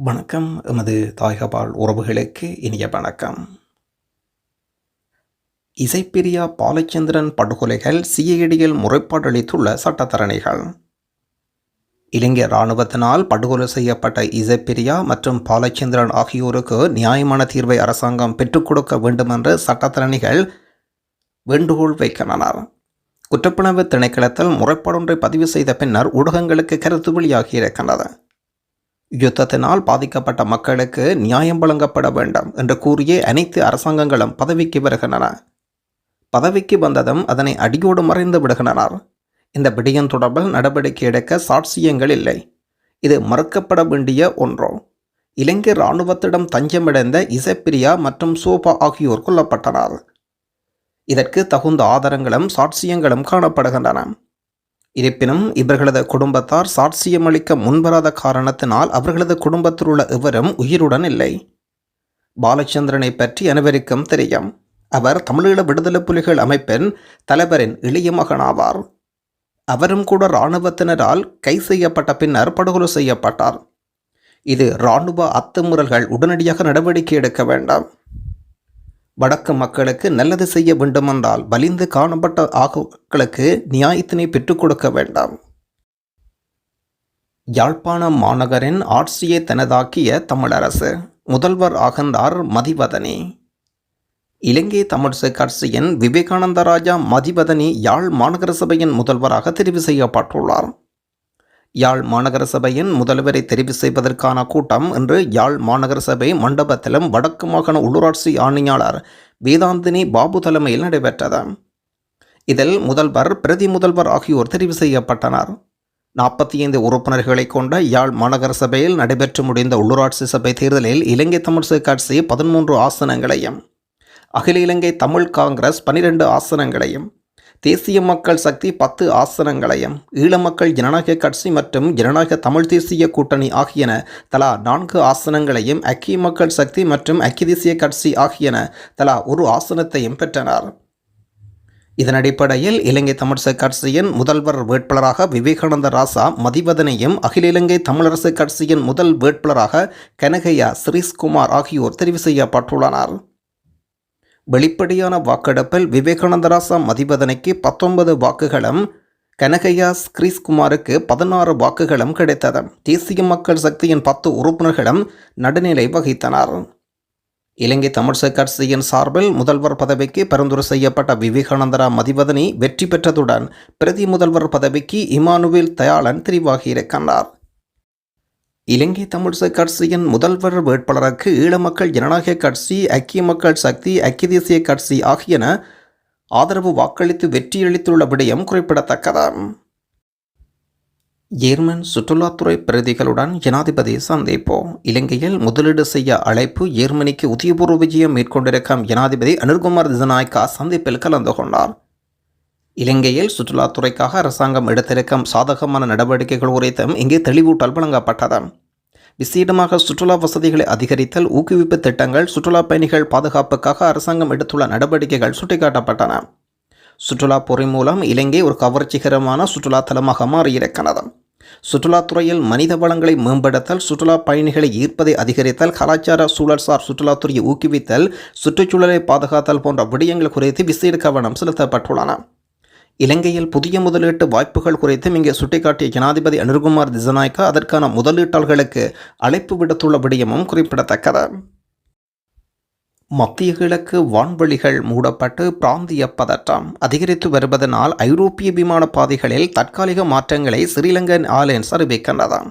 வணக்கம். எமது தாய்கபால் உறவுகளுக்கு இனிய வணக்கம். இசைப்பிரியா பாலச்சந்திரன் படுகொலைகள் சிஐடியில் முறைப்பாடு அளித்துள்ள சட்டத்தரணிகள். இலங்கை இராணுவத்தினால் படுகொலை செய்யப்பட்ட இசைப்பிரியா மற்றும் பாலச்சந்திரன் ஆகியோருக்கு நியாயமான தீர்வை அரசாங்கம் பெற்றுக் கொடுக்க வேண்டும் என்று சட்டத்தரணிகள் வேண்டுகோள் வைக்கின்றனர். குற்றப்புலவு திணைக்களத்தில் முறைப்பாடொன்றை பதிவு செய்த பின்னர் ஊடகங்களுக்கு கருத்து வெளியாகியிருக்கின்றது யுத்தத்தினால் பாதிக்கப்பட்ட மக்களுக்கு நியாயம் வழங்கப்பட வேண்டும் என்று கூறிய அனைத்து அரசாங்கங்களும் பதவிக்கு வருகின்றன. பதவிக்கு வந்ததும் அதனை அடியோடு மறைந்து விடுகின்றனர். இந்த விடயம் தொடர்பில் நடவடிக்கை எடுக்க சாட்சியங்கள் இல்லை. இது மறுக்கப்பட வேண்டிய ஒன்றோ. இலங்கை இராணுவத்திடம் தஞ்சமடைந்த இசைப்பிரியா மற்றும் சோபா ஆகியோர் கொல்லப்பட்டனர். இதற்கு தகுந்த ஆதாரங்களும் சாட்சியங்களும் காணப்படுகின்றன. இருப்பினும் இவர்களது குடும்பத்தார் சாட்சியமளிக்க முன்வராத காரணத்தினால் அவர்களது குடும்பத்தில் உள்ள இவரும் உயிருடன் இல்லை. பாலச்சந்திரனை பற்றி அனைவருக்கும் தெரியும். அவர் தமிழீழ விடுதலை புலிகள் அமைப்பின் தலைவரின் இளைய மகனாவார். அவரும் கூட இராணுவத்தினரால் கை செய்யப்பட்ட பின்னர் படுகொலை செய்யப்பட்டார். இது இராணுவ அத்துமுறல்கள் உடனடியாக நடவடிக்கை எடுக்க வேண்டாம். வடக்கு மக்களுக்கு நல்லது செய்ய வேண்டுமென்றால் வலிந்து காணப்பட்ட ஆக்களுக்கு நியாயத்தினை பெற்றுக் கொடுக்க வேண்டாம். யாழ்ப்பாண மாநகரின் ஆட்சியை தனதாக்கிய தமிழரசு முதல்வர் ஆகின்றார் மதிவதனி. இலங்கை தமிழ்சு கட்சியின் விவேகானந்தராஜா மதிவதனி யாழ் மாநகர சபையின் முதல்வராக தெரிவு செய்யப்பட்டுள்ளார். யாழ் மாநகர சபையின் முதல்வரை தெரிவு செய்வதற்கான கூட்டம் இன்று யாழ் மாநகர சபை மண்டபத்திலும் வடக்கு மாகாண உள்ளூராட்சி ஆணையாளர் வேதாந்தினி பாபு தலைமையில் நடைபெற்றது. இதில் முதல்வர் பிரதி முதல்வர் ஆகியோர் தெரிவு செய்யப்பட்டனர். நாற்பத்தி ஐந்து உறுப்பினர்களை கொண்ட யாழ் மாநகர சபையில் நடைபெற்று முடிந்த உள்ளூராட்சி சபை தேர்தலில் இலங்கை தமிழ்சு கட்சி பதிமூன்று ஆசனங்களையும் அகில இலங்கை தமிழ் காங்கிரஸ் பனிரெண்டு ஆசனங்களையும் தேசிய மக்கள் சக்தி பத்து ஆசனங்களையும் ஈழ மக்கள் ஜனநாயக கட்சி மற்றும் ஜனநாயக தமிழ் தேசிய கூட்டணி ஆகியன தலா நான்கு ஆசனங்களையும் அக்கிய மக்கள் சக்தி மற்றும் அக்கி தேசிய கட்சி ஆகியன தலா ஒரு ஆசனத்தையும் பெற்றனர். இதன் அடிப்படையில் இலங்கை தமிழரசு கட்சியின் முதல்வர் வேட்பாளராக விவேகானந்த ராசா மதிவதனையும் அகில இலங்கை தமிழரசு கட்சியின் முதல் வேட்பாளராக கனகையா சிரீஷ்குமார் ஆகியோர் தெரிவு செய்யப்பட்டுள்ளனர். வெளிப்படையான வாக்கெடுப்பில் விவேகானந்தராசா மதிவதனைக்கு பத்தொன்பது வாக்குகளும் கனகையா ஸ்கிரீஸ்குமாருக்கு பதினாறு வாக்குகளும் கிடைத்தது. தேசிய மக்கள் சக்தியின் பத்து உறுப்பினர்களும் நடுநிலை வகித்தனர். இலங்கை தமிழ்ச கட்சியின் சார்பில் முதல்வர் பதவிக்கு பரிந்துரை செய்யப்பட்ட விவேகானந்தரா மதிவதனி வெற்றி பெற்றதுடன் பிரதி முதல்வர் பதவிக்கு இமானுவேல் தயாளன் தெரிவாகியிருக்கின்றார். இலங்கை தமிழிசை கட்சியின் முதல்வர் வேட்பாளருக்கு ஈழ மக்கள் ஜனநாயக கட்சி ஐக்கிய மக்கள் சக்தி ஐக்கிய தேசிய கட்சி ஆகியன ஆதரவு வாக்களித்து வெற்றியளித்துள்ள விடயம் குறிப்பிடத்தக்கது. ஜேர்மன் சுற்றுலாத்துறை பிரதிகளுடன் ஜனாதிபதி சந்திப்பு. இலங்கையில் முதலீடு செய்ய அழைப்பு ஜேர்மனிக்கு உத்தியபூர்வ விஜயம் மேற்கொண்டிருக்கும் ஜனாதிபதி அனுர்குமார் திசநாயக்கா சந்திப்பில் கலந்து கொண்டார். இலங்கையில் சுற்றுலாத்துறைக்காக அரசாங்கம் எடுத்திருக்கும் சாதகமான நடவடிக்கைகள் குறித்தும் இங்கே தெளிவூட்டல் வழங்கப்பட்டது. விசேடமாக சுற்றுலா வசதிகளை அதிகரித்தல் ஊக்குவிப்பு திட்டங்கள் சுற்றுலா பயணிகள் பாதுகாப்புக்காக அரசாங்கம் எடுத்துள்ள நடவடிக்கைகள் சுட்டிக்காட்டப்பட்டன. சுற்றுலா பொறி மூலம் இலங்கை ஒரு கவர்ச்சிகரமான சுற்றுலா தலமாக மாறியிருக்கிறது. சுற்றுலாத்துறையில் மனித வளங்களை மேம்படுத்தல் சுற்றுலா பயணிகளை ஈர்ப்பதை அதிகரித்தல் கலாச்சார சூழல்சார் சுற்றுலாத்துறையை ஊக்குவித்தல் சுற்றுச்சூழலை பாதுகாத்தல் போன்ற விடயங்கள் குறித்து விசேட கவனம் செலுத்தப்பட்டுள்ளன. இலங்கையில் புதிய முதலீட்டு வாய்ப்புகள் குறித்தும் இங்கே சுட்டிக்காட்டிய ஜனாதிபதி அனுர்குமார் திசநாயக்கா அதற்கான முதலீட்டாளர்களுக்கு அழைப்பு விடுத்துள்ள விடயமும் குறிப்பிடத்தக்கது. மத்திய கிழக்கு வான்வெளிகள் மூடப்பட்டு பிராந்திய பதற்றம். அதிகரித்து வருவதனால் ஐரோப்பிய விமான பாதைகளில் தற்காலிக மாற்றங்களை ஸ்ரீலங்கன் ஏர்லைன்ஸ் அறிவிக்கின்றதாம்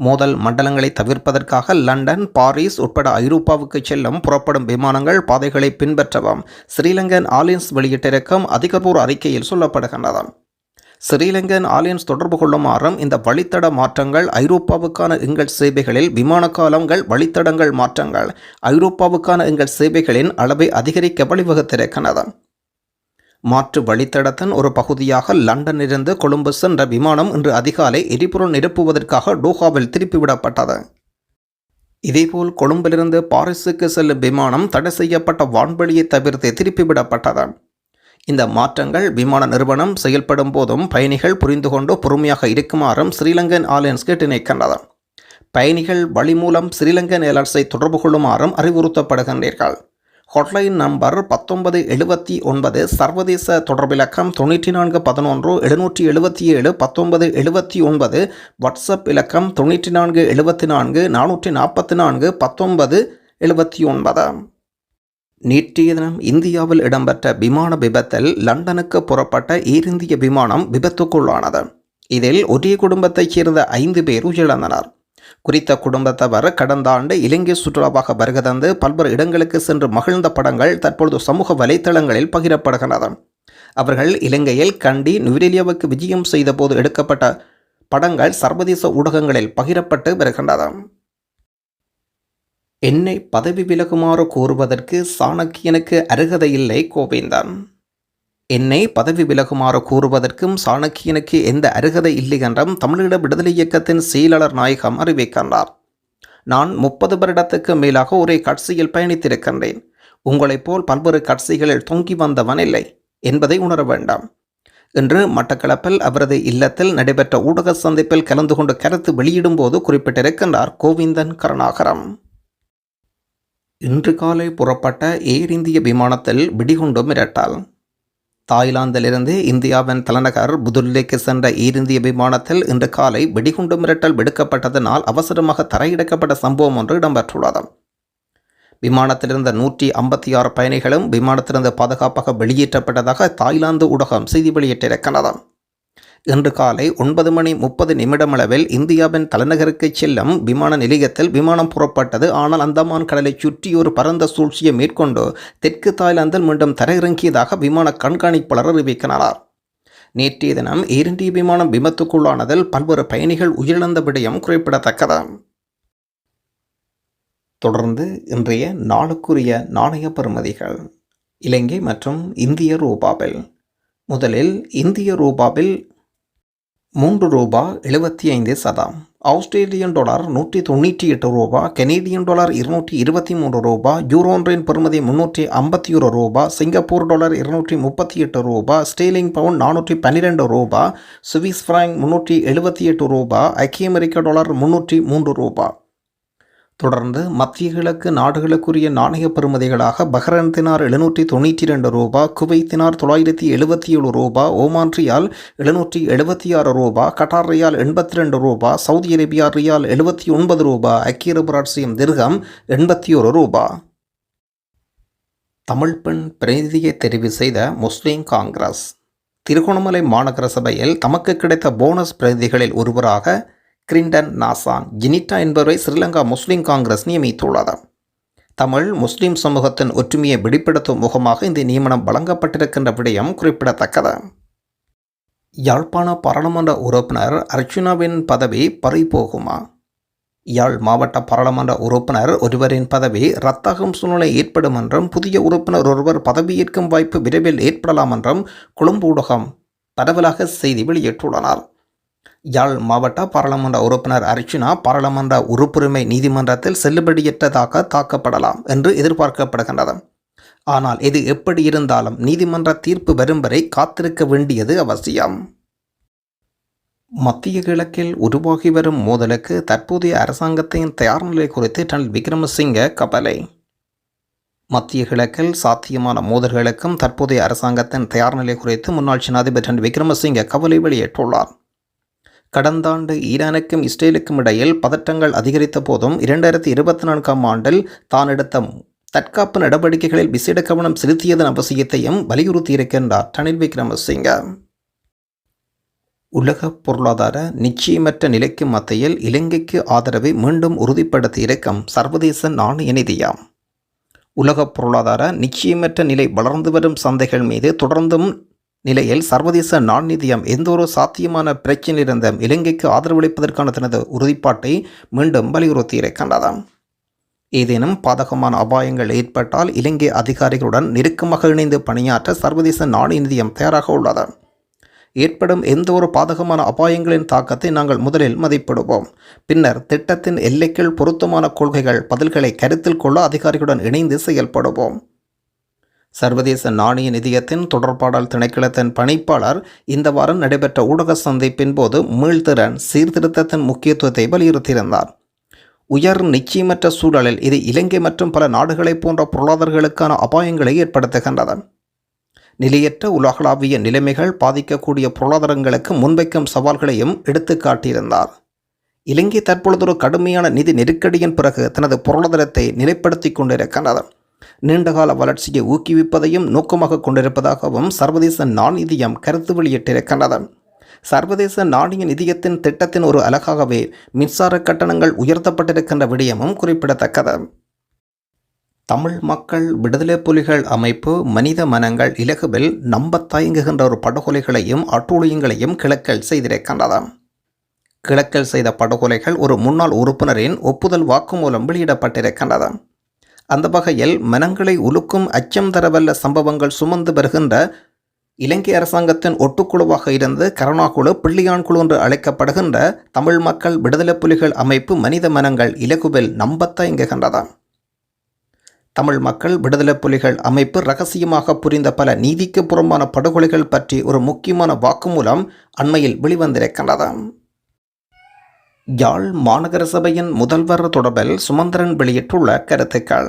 மோதல் மண்டலங்களை தவிர்ப்பதற்காக லண்டன் பாரிஸ் உட்பட ஐரோப்பாவுக்கு செல்லும் புறப்படும் விமானங்கள் பாதைகளை பின்பற்றவும் ஸ்ரீலங்கன் ஆலியன்ஸ் வெளியிட்டிருக்கும் அதிகபூர்வ அறிக்கையில் சொல்லப்படுகின்றது ஸ்ரீலங்கன் ஆலியன்ஸ் தொடர்பு கொள்ளுமாறும் இந்த வழித்தட மாற்றங்கள் ஐரோப்பாவுக்கான எங்கள் சேவைகளில் விமான காலங்கள் வழித்தடங்கள் மாற்றங்கள் ஐரோப்பாவுக்கான எங்கள் சேவைகளின் அளவை அதிகரிக்க வழிவகுத்திருக்கின்றன. மாற்று வழித்தடத்தின் ஒரு பகுதியாக லண்டனிலிருந்து கொழும்பு சென்ற விமானம் இன்று அதிகாலை எரிபொருள் நிரப்புவதற்காக டோஹாவில் திருப்பிவிடப்பட்டது. இதேபோல் கொழும்பிலிருந்து பாரிஸுக்கு செல்லும் விமானம் தடை செய்யப்பட்ட வான்வெளியை தவிர்த்து திருப்பிவிடப்பட்டது. இந்த மாற்றங்கள் விமான நிறுவனம் செயல்படும் போதும் பயணிகள் புரிந்து கொண்டு பொறுமையாக இருக்குமாறும் ஸ்ரீலங்கன் ஆலியன்ஸ் கேட்டு பயணிகள் வழி மூலம் ஸ்ரீலங்கன் நேலர்ஸை தொடர்பு கொள்ளுமாறும் அறிவுறுத்தப்படுகின்றீர்கள். ஹாட்லைன் நம்பர் பத்தொன்பது எழுபத்தி ஒன்பது சர்வதேச தொடர்பிலக்கம் தொண்ணூற்றி நான்கு பதினொன்று எழுநூற்றி எழுபத்தி ஏழு பத்தொன்பது எழுபத்தி ஒன்பது வாட்ஸ்அப் இலக்கம் தொண்ணூற்றி நான்கு எழுபத்தி நான்கு நானூற்றி நாற்பத்தி நான்கு பத்தொன்பது எழுபத்தி ஒன்பது. நேற்றைய தினம் இந்தியாவில் இடம்பெற்ற விமான விபத்தில் லண்டனுக்கு புறப்பட்ட ஏர் இந்திய விமானம் விபத்துக்குள்ளானது. இதில் ஒரே குடும்பத்தைச் சேர்ந்த ஐந்து பேர் உயிரிழந்தனர். குறித்த குடும்பத்தவர் கடந்த ஆண்டு இலங்கை சுற்றுலாவாக வருகை தந்து பல்வேறு இடங்களுக்கு சென்று மகிழ்ந்த படங்கள் தற்பொழுது சமூக வலைத்தளங்களில் பகிரப்படுகிறது அவர்கள் இலங்கையில் கண்டி நுவரெலியாவுக்கு விஜயம் செய்தபோது எடுக்கப்பட்ட படங்கள் சர்வதேச ஊடகங்களில் பகிரப்பட்டு வருகின்றன. என்னை பதவி விலகுமாறு கூறுவதற்கு சாணக்கியனுக்கு அருகதையில்லை கோவிந்தன். என்னை பதவி விலகுமாறு கூறுவதற்கும் சாணக்கியனுக்கு எந்த அருகதை இல்லை என்றும் தமிழீழ விடுதலை இயக்கத்தின் செயலாளர் நாயகம் அறிவிக்கின்றார். நான் முப்பது வருடத்துக்கு மேலாக ஒரே கட்சியில் பயணித்திருக்கின்றேன். உங்களைப் போல் பல்வேறு கட்சிகளில் தொங்கி வந்தவன் இல்லை என்பதை உணர வேண்டாம். இன்று மட்டக்களப்பில் அவரது இல்லத்தில் நடைபெற்ற ஊடக சந்திப்பில் கலந்து கொண்டு கருத்து வெளியிடும் போது குறிப்பிட்டிருக்கின்றார் கோவிந்தன் கருணாகரம். இன்று காலை புறப்பட்ட ஏர் இந்திய விமானத்தில் வெடிகுண்டும் மிரட்டல். தாய்லாந்திலிருந்து இந்தியாவின் தலைநகர் புதுல்லேக்கு சென்ற ஈரிந்திய இந்திய விமானத்தில் இன்று காலை வெடிகுண்டு மிரட்டல் விடுக்கப்பட்டதனால் அவசரமாக தரையிடக்கப்பட்ட சம்பவம் ஒன்று இடம்பெற்றுள்ளது. விமானத்திலிருந்த நூற்றி ஐம்பத்தி ஆறு பயணிகளும் விமானத்திலிருந்து பாதுகாப்பாக வெளியேற்றப்பட்டதாக தாய்லாந்து ஊடகம் செய்தி வெளியிட்டிருக்கிறது. இன்று காலை ஒன்பது மணி முப்பது நிமிடமளவில் இந்தியாவின் தலைநகருக்கு செல்லும் விமான நிலையத்தில் விமானம் புறப்பட்டது. ஆனால் அந்தமான் கடலை சுற்றி ஒரு பரந்த சூழ்ச்சியை மேற்கொண்டு தெற்கு தாய்லாந்தில் மீண்டும் தரையிறங்கியதாக விமான கண்காணிப்பாளர் அறிவிக்கிறார். நேற்றைய தினம் ஏர் இந்திய விமானம் விபத்துக்குள்ளானதில் பல்வேறு பயணிகள் உயிரிழந்த விடயம் குறிப்பிடத்தக்கது. தொடர்ந்து இன்றைய நாளுக்குரிய நாணய பெறுமதிகள் இலங்கை மற்றும் இந்திய ரூபாவில். முதலில் இந்திய ரூபாவில் மூன்று ரூபா எழுபத்தி ஐந்து சதம். ஆஸ்திரேலியன் டாலர் நூற்றி தொண்ணூற்றி எட்டு ரூபா கெனேடியன் டாலர் இருநூற்றி இருபத்தி மூன்று ரூபா யூரோ ஒன்றின் பெறுமதி முன்னூற்றி ஐம்பத்தி ஒரு ரூபா சிங்கப்பூர் டாலர் இருநூற்றி முப்பத்தி எட்டு ரூபா ஸ்டீலிங் பவுன் நானூற்றி பன்னிரெண்டு ரூபா சுவிஸ் ஃப்ராங்க் முன்னூற்றி எழுபத்தி எட்டு ரூபா ஐக்கிய அமெரிக்க டாலர் முன்னூற்றி மூன்று ரூபா. தொடர்ந்து மத்திய கிழக்கு நாடுகளுக்குரிய நாணய பெறுமதிகளாக பஹ்ரைன் தினார் எழுநூற்றி தொண்ணூற்றி ரெண்டு ரூபா குவைத்தினார் தொள்ளாயிரத்தி எழுபத்தி ஏழு ரூபா ஓமான் ரியால் எழுநூற்றி எழுபத்தி ஆறு ரூபா கட்டார் ரியால் எண்பத்தி ரெண்டு ரூபா சவுதி அரேபியா ரியால் எழுபத்தி ஒன்பது ரூபா ஐக்கிய அரபு திர்கம் எண்பத்தி ஒரு ரூபா. தமிழ் பெண் பிரதிநிதியை தெரிவு செய்த முஸ்லீம் காங்கிரஸ். திருகோணமலை மாநகர சபையில் தமக்கு கிடைத்த போனஸ் பிரதிநிதிகளில் ஒருவராக கிரிண்டன் நாசான் ஜினிட்டா என்பவரை ஸ்ரீலங்கா முஸ்லீம் காங்கிரஸ் நியமித்துள்ளது. தமிழ் முஸ்லிம் சமூகத்தின் ஒற்றுமையை வெளிப்படுத்தும் முகமாக இந்த நியமனம் வழங்கப்பட்டிருக்கின்ற விடயம் குறிப்பிடத்தக்கது. யாழ்ப்பாண பாராளுமன்ற உறுப்பினர் அர்ச்சுனாவின் பதவி பறிபோகுமா? யாழ் மாவட்ட பாராளுமன்ற உறுப்பினர் ஒருவரின் பதவி ரத்தாகும் சூழ்நிலை ஏற்படும் என்றும் புதிய உறுப்பினர் ஒருவர் பதவியேற்கும் வாய்ப்பு விரைவில் ஏற்படலாம் என்றும் கொழும்பு ஊடகம் பரவலாக செய்தி வெளியிட்டுள்ளனர். யாழ் மாவட்ட பாராளுமன்ற உறுப்பினர் அர்ச்சுனா பாராளுமன்ற உறுப்புரிமை நீதிமன்றத்தில் செல்லுபடியற்றதாக தாக்கப்படலாம் என்று எதிர்பார்க்கப்படுகின்றது. ஆனால் இது எப்படி இருந்தாலும் நீதிமன்ற தீர்ப்பு வரும் வரை காத்திருக்க வேண்டியது அவசியம். மத்திய கிழக்கில் உருவாகி வரும் மோதலுக்கு தற்போதைய அரசாங்கத்தின் தயார் நிலை குறித்து டனல் விக்ரமசிங்க கவலை. மத்திய கிழக்கில் சாத்தியமான மோதல்களுக்கும் தற்போதைய அரசாங்கத்தின் தயார் நிலை குறித்து முன்னாள் ஜனாதிபதி டனல் விக்ரமசிங்க கவலை வெளியிட்டுள்ளார். கடந்த ஆண்டு ஈரானுக்கும் இஸ்ரேலுக்கும் இடையில் பதற்றங்கள் அதிகரித்த போதும் இரண்டாயிரத்தி இருபத்தி நான்காம் ஆண்டில் தான் எடுத்த தற்காப்பு நடவடிக்கைகளில் விசேட கவனம் செலுத்தியதன் அவசியத்தையும் வலியுறுத்தியிருக்கின்றார் ரணில் விக்ரமசிங்க. உலக பொருளாதார நிச்சயமற்ற நிலைக்கு மத்தியில் இலங்கைக்கு ஆதரவை மீண்டும் உறுதிப்படுத்தியிருக்கும் சர்வதேச நாணய நிதியம். உலக பொருளாதார நிச்சயமற்ற நிலை வளர்ந்து வரும் சந்தைகள் மீது தொடர்ந்தும் நிலையில் சர்வதேச நாண் எந்தவொரு சாத்தியமான பிரச்சினையிலிருந்த இலங்கைக்கு ஆதரவளிப்பதற்கான தனது உறுதிப்பாட்டை மீண்டும் வலியுறுத்தியிருக்கின்றதாம் ஏதேனும் பாதகமான அபாயங்கள் ஏற்பட்டால் இலங்கை அதிகாரிகளுடன் நெருக்கமாக இணைந்து பணியாற்ற சர்வதேச நாணய நிதியம் தயாராக உள்ளது. ஏற்படும் எந்தவொரு பாதகமான அபாயங்களின் தாக்கத்தை நாங்கள் முதலில் மதிப்பிடுவோம். பின்னர் திட்டத்தின் எல்லைக்குள் பொருத்தமான கொள்கைகள் பதில்களை கருத்தில் கொள்ள அதிகாரிகளுடன் இணைந்து செயல்படுவோம். சர்வதேச நாணய நிதியத்தின் தொடர்பாடல் திணைக்களத்தின் பணிப்பாளர் இந்த வாரம் நடைபெற்ற ஊடக சந்திப்பின் போது மீள்திறன் சீர்திருத்தத்தின் முக்கியத்துவத்தை வலியுறுத்தியிருந்தார். உயர் நிச்சயமற்ற சூழலில் இது இலங்கை மற்றும் பல நாடுகளைப் போன்ற பொருளாதாரங்களுக்கான அபாயங்களை ஏற்படுத்துகின்றது. நிலையற்ற உலகளாவிய நிலைமைகள் பாதிக்கக்கூடிய பொருளாதாரங்களுக்கு முன்வைக்கும் சவால்களையும் எடுத்து காட்டியிருந்தார். இலங்கை தற்பொழுது ஒரு கடுமையான நிதி நெருக்கடியின் பிறகு தனது பொருளாதாரத்தை நிலைப்படுத்திக் கொண்டிருக்கின்றது. நீண்டகால வளர்ச்சியை ஊக்குவிப்பதையும் நோக்கமாக கொண்டிருப்பதாகவும் சர்வதேச நாணயநிதியம் கருத்து வெளியிட்டிருக்கின்றது. சர்வதேச நாணய நிதியத்தின் திட்டத்தின் ஒரு அலகாகவே மின்சார கட்டணங்கள் உயர்த்தப்பட்டிருக்கின்ற விடயமும் குறிப்பிடத்தக்கது. தமிழ் மக்கள் விடுதலை புலிகள் அமைப்பு மனித மனங்கள் இலகுவில் நம்பத் தயங்குகின்ற ஒரு படுகொலைகளையும் அட்டூழியங்களையும் கிழக்கல் செய்திருக்கின்றது. கிழக்கல் செய்த படுகொலைகள் ஒரு முன்னாள் உறுப்பினரின் ஒப்புதல் வாக்குமூலம் வெளியிடப்பட்டிருக்கின்றது. அந்த வகையில் மனங்களை உலுக்கும் அச்சம் தரவல்ல சம்பவங்கள் சுமந்து வருகின்ற இலங்கை அரசாங்கத்தின் ஒட்டுக்குழுவாக இருந்து கருணா குழு பிள்ளையான் குழு என்று அழைக்கப்படுகின்ற தமிழ் மக்கள் விடுதலை புலிகள் அமைப்பு மனித மனங்கள் இலகுவில் நம்பத் தயங்குகின்றது தமிழ் மக்கள் விடுதலை புலிகள் அமைப்பு ரகசியமாக புரிந்த பல நீதிக்கு புறம்பான படுகொலைகள் பற்றி ஒரு முக்கியமான வாக்குமூலம் அண்மையில் வெளிவந்திருக்கின்றதாம். யாழ் மாநகர சபையின் முதல்வர் தொடர்பில் சுமந்திரன் வெளியிட்டுள்ள கருத்துக்கள்.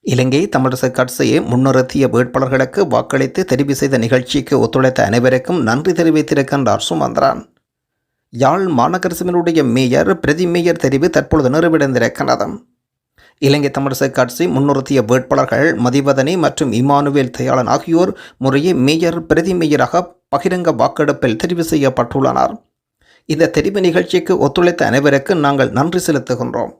இலங்கை தமிழரசு கட்சியை முன்னிறுத்திய வேட்பாளர்களுக்கு வாக்களித்து தெரிவு செய்த நிகழ்ச்சிக்கு ஒத்துழைத்த அனைவருக்கும் நன்றி தெரிவித்திருக்கின்றார் சுமந்திரன். யாழ் மாநகர சபையினுடைய மேயர் பிரதி மேயர் தெரிவு தற்பொழுது நிறைவடைந்திருக்கிறது இலங்கை தமிழரசு கட்சி முன்னிறுத்திய வேட்பாளர்கள் மதிவதனி மற்றும் இமானுவேல் தயாளன் ஆகியோர் முறையே மேயர் பிரதி மேயராக பகிரங்க வாக்கெடுப்பில் தெரிவு செய்யப்பட்டுள்ளனர். இந்த தெரிவு நிகழ்ச்சிக்கு ஒத்துழைத்த அனைவருக்கு நாங்கள் நன்றி செலுத்துகின்றோம்.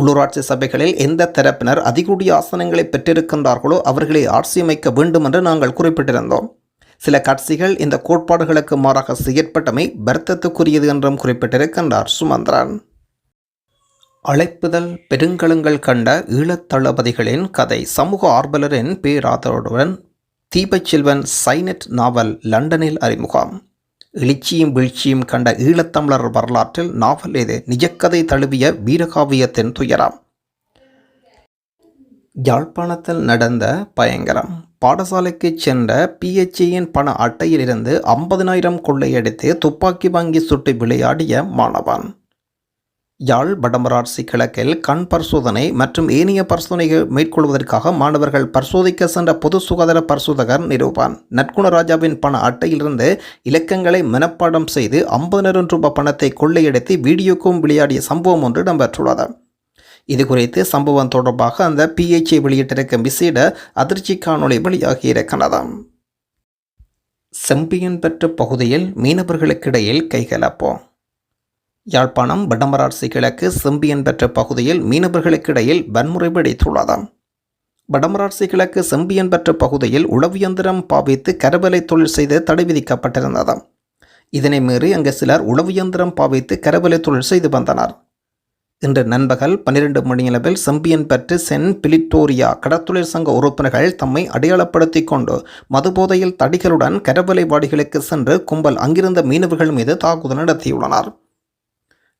உள்ளூராட்சி சபைகளில் எந்த தரப்பினர் அதிகூடிய ஆசனங்களை பெற்றிருக்கின்றார்களோ அவர்களை ஆட்சியமைக்க வேண்டும் என்று நாங்கள் குறிப்பிட்டிருந்தோம். சில கட்சிகள் இந்த கோட்பாடுகளுக்கு மாறாக செயற்பட்டமை வருத்தத்துக்குரியது என்றும் குறிப்பிட்டிருக்கின்றார் சுமந்திரன். அழைப்புதல் பெருங்கலங்கள் கண்ட ஈழத் தளபதிகளின் கதை சமூக ஆர்வலரின் பேராதரவுடன் தீபச்செல்வன் சைனட் நாவல் லண்டனில் அறிமுகம். எழுச்சியும் வீழ்ச்சியும் கண்ட ஈழத்தமிழர் வரலாற்றில் நாவல் இது நிஜக்கதை தழுவிய வீரகாவியத்தின் துயரம். யாழ்ப்பாணத்தில் நடந்த பயங்கரம். பாடசாலைக்கு சென்ற பிஹெச்சியின் பண அட்டையிலிருந்து ஐம்பதினாயிரம் கொள்ளையடித்து துப்பாக்கி வாங்கி சுட்டு விளையாடிய மாணவன். யாழ் வடமராட்சி கிழக்கில் கண் பரிசோதனை மற்றும் ஏனைய பரிசோதனைகள் மேற்கொள்வதற்காக மாணவர்கள் பரிசோதிக்க சென்ற பொது சுகாதார பரிசோதகர் நிரூபான். நற்குணராஜாவின் பண அட்டையிலிருந்து இலக்கங்களை மனப்பாடம் செய்து ஐம்பதினாயிரம் ரூபாய் பணத்தை கொள்ளையடித்து வீடியோக்கும் விளையாடிய சம்பவம் ஒன்று இடம்பெற்றுள்ளது. இது குறித்து சம்பவம் தொடர்பாக அந்த பிஹெச்ஐ வெளியிட்டிருக்கும் விசேட அதிர்ச்சி காணொளி வெளியாகியிருக்கிறது செம்பியன் பெற்ற பகுதியில் மீனவர்களுக்கிடையில் கைகலப்போம். யாழ்ப்பாணம் வடமராட்சி கிழக்கு செம்பியன் பெற்ற பகுதியில் மீனவர்களுக்கிடையில் வன்முறை வெடித்துள்ளது வடமராட்சி கிழக்கு செம்பியன் பெற்ற பகுதியில் உளவியந்திரம் பாவித்து கரவலை தொழில் செய்து தடை விதிக்கப்பட்டிருந்தது இதனை மீறி அங்கு சிலர் உளவியந்திரம் பாவித்து கரவலை தொழில் செய்து வந்தனர். இன்று நண்பகல் பன்னிரண்டு மணியளவில் செம்பியன் பெற்று சென் பிலிட்டோரியா கடற்தொழில் சங்க உறுப்பினர்கள் தம்மை அடையாளப்படுத்திக் கொண்டு மதுபோதையில் தடிகளுடன் கரவலை வாடிகளுக்கு சென்று கும்பல் அங்கிருந்த மீனவர்கள் மீது தாக்குதல் நடத்தியுள்ளனர்.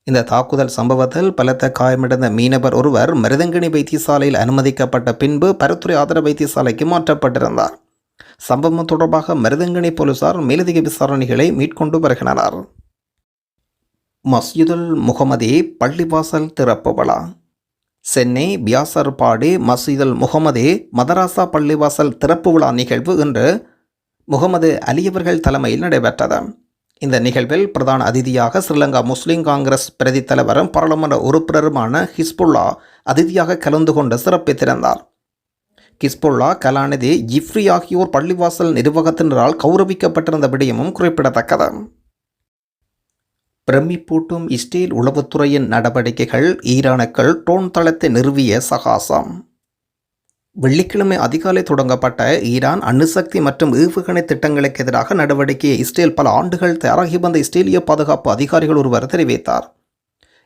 இந்த தாக்குதல் சம்பவத்தில் பலத்த காயமடைந்த மீனவர் ஒருவர் மிருதங்கிணி வைத்தியசாலையில் அனுமதிக்கப்பட்ட பின்பு பருத்துறை ஆதர வைத்தியசாலைக்கு மாற்றப்பட்டிருந்தார். சம்பவம் தொடர்பாக மருதங்கிணி போலீசார் மேலதிக விசாரணைகளை மேற்கொண்டு வருகின்றனர். மஸ்ஜிதுல் முகமதி பள்ளிவாசல் திறப்பு விழா. சென்னை பியாசர்பாடி மஸ்ஜிதுல் முகமதே மதராசா பள்ளிவாசல் திறப்பு விழா நிகழ்வு இன்று முகமது அலியவர்கள் தலைமையில் நடைபெற்றது. இந்த நிகழ்வில் பிரதான அதிதியாக ஸ்ரீலங்கா முஸ்லிம் காங்கிரஸ் பிரதி தலைவரும் பாராளுமன்ற உறுப்பினருமான ஹிஸ்புல்லா அதிதியாக கலந்து கொண்டு சிறப்பித்திருந்தார் ஹிஸ்புல்லா கலாநிதி ஜிஃப்ரி ஆகியோர் பள்ளிவாசல் நிர்வாகத்தினரால் கௌரவிக்கப்பட்டிருந்த விடயமும் குறிப்பிடத்தக்கது. பிரமிப்பூட்டும் இஸ்ரேல் உளவுத்துறையின் நடவடிக்கைகள் ஈரானுக்கள் ட்ரோன் தளத்தை நிறுவிய சகாசம். வெள்ளிக்கிழமை அதிகாலை தொடங்கப்பட்ட ஈரான் அணுசக்தி மற்றும் ஏவுகணை திட்டங்களுக்கு எதிராக நடவடிக்கையை இஸ்ரேல் பல ஆண்டுகள் தயாராகி வந்த இஸ்ரேலிய பாதுகாப்பு அதிகாரிகள் ஒருவர் தெரிவித்தார்.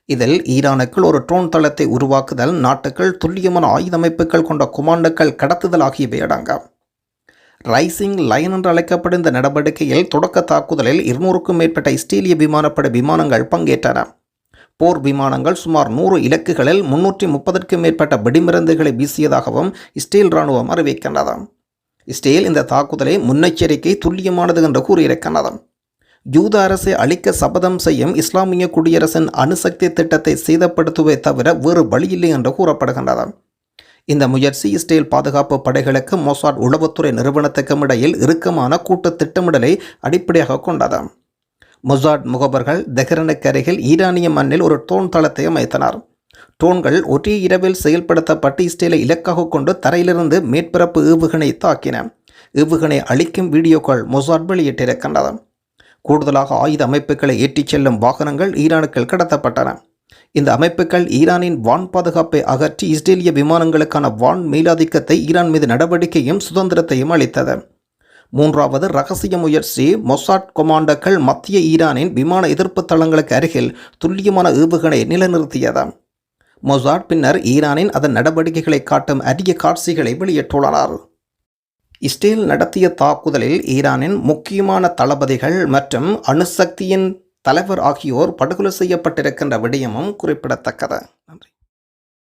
இதில் ஈரானுக்குள் ஒரு ட்ரோன் தளத்தை உருவாக்குதல் நாட்டுக்கள் துல்லியமான ஆயுதமைப்புகள் கொண்ட குமாண்டுகள் கடத்துதல் ஆகியவை அடங்கும். ரைசிங் லைன் என்று அழைக்கப்படும் இந்த நடவடிக்கையில் தொடக்க தாக்குதலில் இருநூறுக்கும் மேற்பட்ட இஸ்ரேலிய விமானப்படை விமானங்கள் பங்கேற்றன. போர் விமானங்கள் சுமார் நூறு இலக்குகளில் முன்னூற்றி முப்பதற்கும் மேற்பட்ட வெடிமருந்துகளை வீசியதாகவும் இஸ்ரேல் இராணுவம் அறிவிக்கின்றது இஸ்ரேல் இந்த தாக்குதலை முன்னெச்சரிக்கை துல்லியமானது என்று கூறியிருக்கின்றது யூத அரசை அழிக்க சபதம் செய்யும் இஸ்லாமிய குடியரசின் அணுசக்தி திட்டத்தை சேதப்படுத்துவதை தவிர வேறு வழியில்லை என்று கூறப்படுகின்றது இந்த முயற்சி இஸ்ரேல் பாதுகாப்பு படைகளுக்கு மொசாட் உளவுத்துறை நிறுவனத்துக்கும் இடையில் இறுக்கமான கூட்டு திட்டமிடலை அடிப்படையாக கொண்டது மொசாட் முகவர்கள் தெஹ்ரனுக்கு அருகில் ஈரானிய மண்ணில் ஒரு டோன் தளத்தை அமைத்தனர். டோன்கள் ஒரே இரவில் செயல்படுத்தப்பட்டு இஸ்ரேலை இலக்காக கொண்டு தரையிலிருந்து மேற்பரப்பு ஏவுகணை தாக்கின. ஏவுகணை அளிக்கும் வீடியோக்கள் மொசாட் வெளியிட்டிருக்கின்றன. கூடுதலாக ஆயுத அமைப்புகளை ஏற்றிச் செல்லும் வாகனங்கள் ஈரானுக்கள் கடத்தப்பட்டன. இந்த அமைப்புகள் ஈரானின் வான் பாதுகாப்பை அகற்றி இஸ்ரேலிய விமானங்களுக்கான வான் மேலாதிக்கத்தை ஈரான் மீது நடவடிக்கையும் சுதந்திரத்தையும் அளித்தது. மூன்றாவது ரகசிய முயற்சி மொசாட் கொமாண்டோக்கள் மத்திய ஈரானின் விமான எதிர்ப்பு தளங்களுக்கு அருகில் துல்லியமான ஏவுகணை நிலைநிறுத்தியது. மொசாட் பின்னர் ஈரானின் அதன் நடவடிக்கைகளை காட்டும் அரிய காட்சிகளை வெளியிட்டுள்ளனர் இஸ்ரேல் நடத்திய தாக்குதலில் ஈரானின் முக்கியமான தளபதிகள் மற்றும் அணுசக்தியின் தலைவர் ஆகியோர் படுகொலை செய்யப்பட்டிருக்கின்ற விடயமும் குறிப்பிடத்தக்கது.